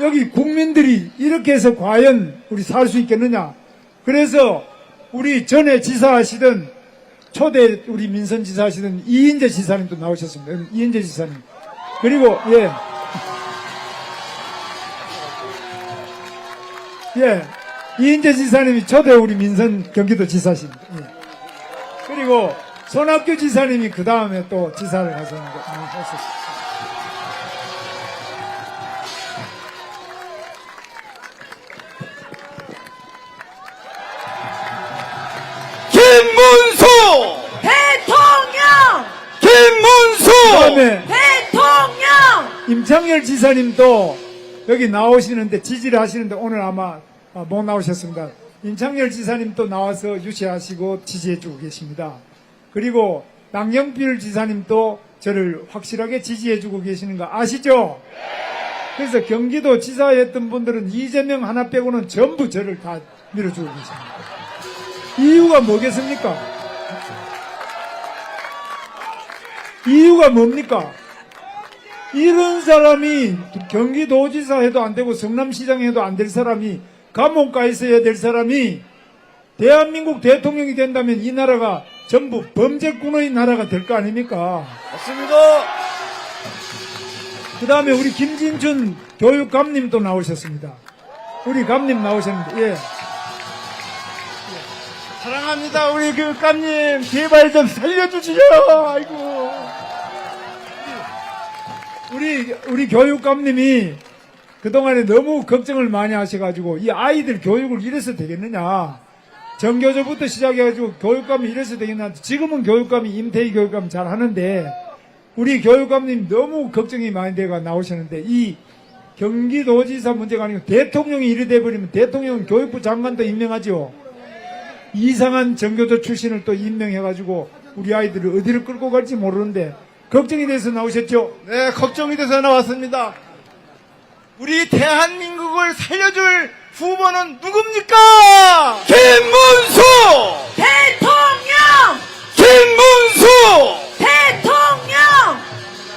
여기 국민들이 이렇게 해서 과연 우리 살 수 있겠느냐. 그래서 우리 전에 지사하시던 초대 우리 민선 지사하시던 이인재 지사님도 나오셨습니다. 이인재 지사님. 그리고 예. 예. 이인재 지사님이 초대 우리 민선 경기도 지사십니다. 예. 그리고 손학규 지사님이 그 다음에 또 지사를 하셨는데 아, 하셨습니다. 그다음에 대통령! 임창열 지사님도 여기 나오시는데 지지를 하시는데 오늘 아마 아, 못 나오셨습니다. 임창열 지사님도 나와서 유치하시고 지지해주고 계십니다. 그리고 남영필 지사님도 저를 확실하게 지지해주고 계시는 거 아시죠? 그래서 경기도 지사였던 분들은 이재명 하나 빼고는 전부 저를 다 밀어주고 계십니다. 이유가 뭐겠습니까? 이유가 뭡니까? 이런 사람이 경기도지사 해도 안 되고 성남시장 해도 안 될 사람이 감옥가 있어야 될 사람이 대한민국 대통령이 된다면 이 나라가 전부 범죄꾼의 나라가 될 거 아닙니까? 맞습니다. 그 다음에 우리 김진춘 교육감님도 나오셨습니다. 우리 감님 나오셨는데, 예. 사랑합니다, 우리 교육감님. 제발 좀 살려주시죠. 아이고. 우리, 우리 교육감님이 그동안에 너무 걱정을 많이 하셔가지고 이 아이들 교육을 이래서 되겠느냐. 정교조부터 시작해가지고 교육감이 이래서 되겠나. 지금은 교육감이 임태희 교육감 잘 하는데 우리 교육감님 너무 걱정이 많이 돼가 나오셨는데 이 경기도지사 문제가 아니고 대통령이 이래 돼버리면 대통령은 교육부 장관도 임명하죠. 이상한 정교조 출신을 또 임명해가지고 우리 아이들을 어디를 끌고 갈지 모르는데 걱정이 돼서 나오셨죠. 네, 걱정이 돼서 나왔습니다. 우리 대한민국을 살려줄 후보는 누굽니까? 김문수!